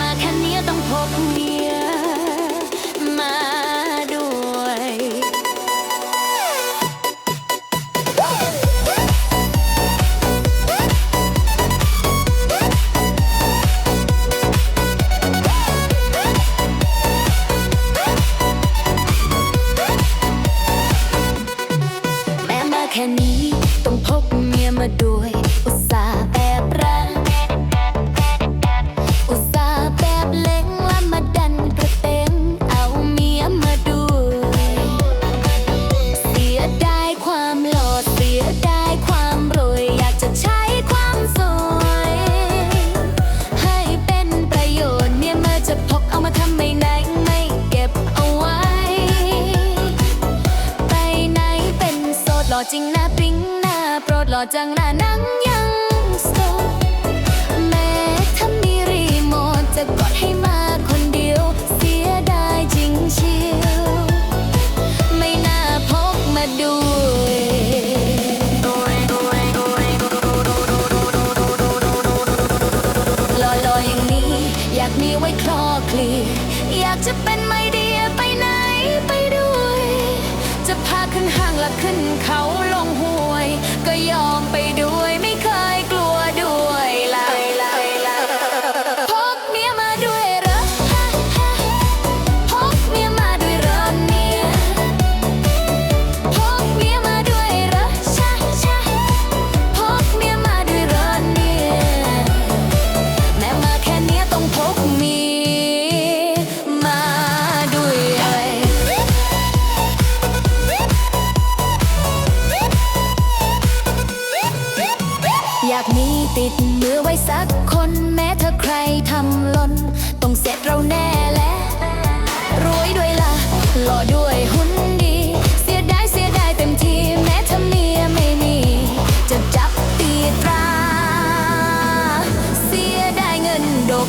มาแค่นี้ต้องพบมี จริงนะปิ๊งนะโปรดหล่อจังนะนังยา ขึ้นเขาลงห้วย ก็ยอมไปดู สักคนแม้เธอใครทำล้น ต้องเสร็จเราแน่แหละรวยด้วยละหล่อด้วยหุ่นดี เสียดายเสียดายเต็มทีแม้ถ้าเมียไม่มี จะจับตีตรา เสียดายเงินดก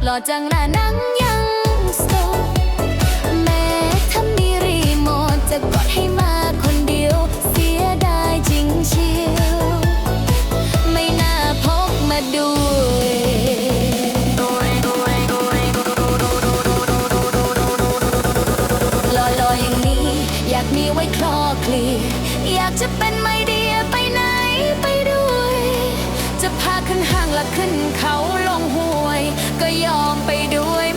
ดหล่อจังลานังยังสโตแม้ถ้ามีรีโมทจะกดให้มาคนเดียว เสียดายจริงเชียวไม่น่าพกมาด้วยหล่อๆอย่างนี้ อยากมีไว้คลอคลีอยากจะเป็นไมเดียไปไหนไปด้วย จะพาขึ้นหา ขึ้นเขาลงห้วย ก็ยอมไปด้วย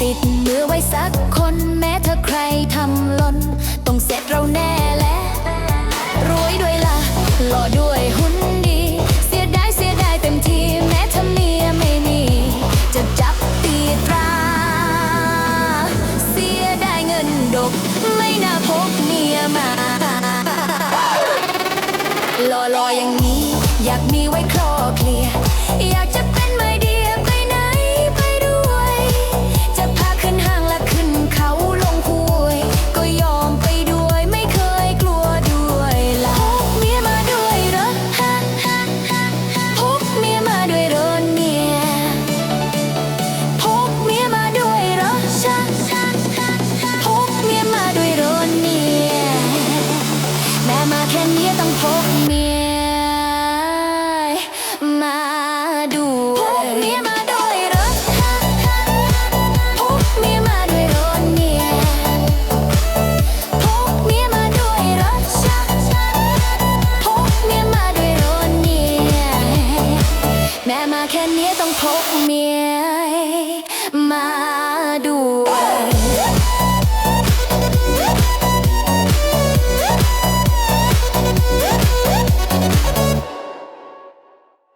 ติดมือไว้สักคนแม้เธอใครทำล้นต้องเสร็จเราแน่แหละรวยด้วยละหล่อด้วยหุ่นดี เสียดายเสียดายเต็มทีแม้ถ้าเมียไม่มี จะจับตีตรา เสียดายเงินดก ไม่น่าพกเมียมา help me.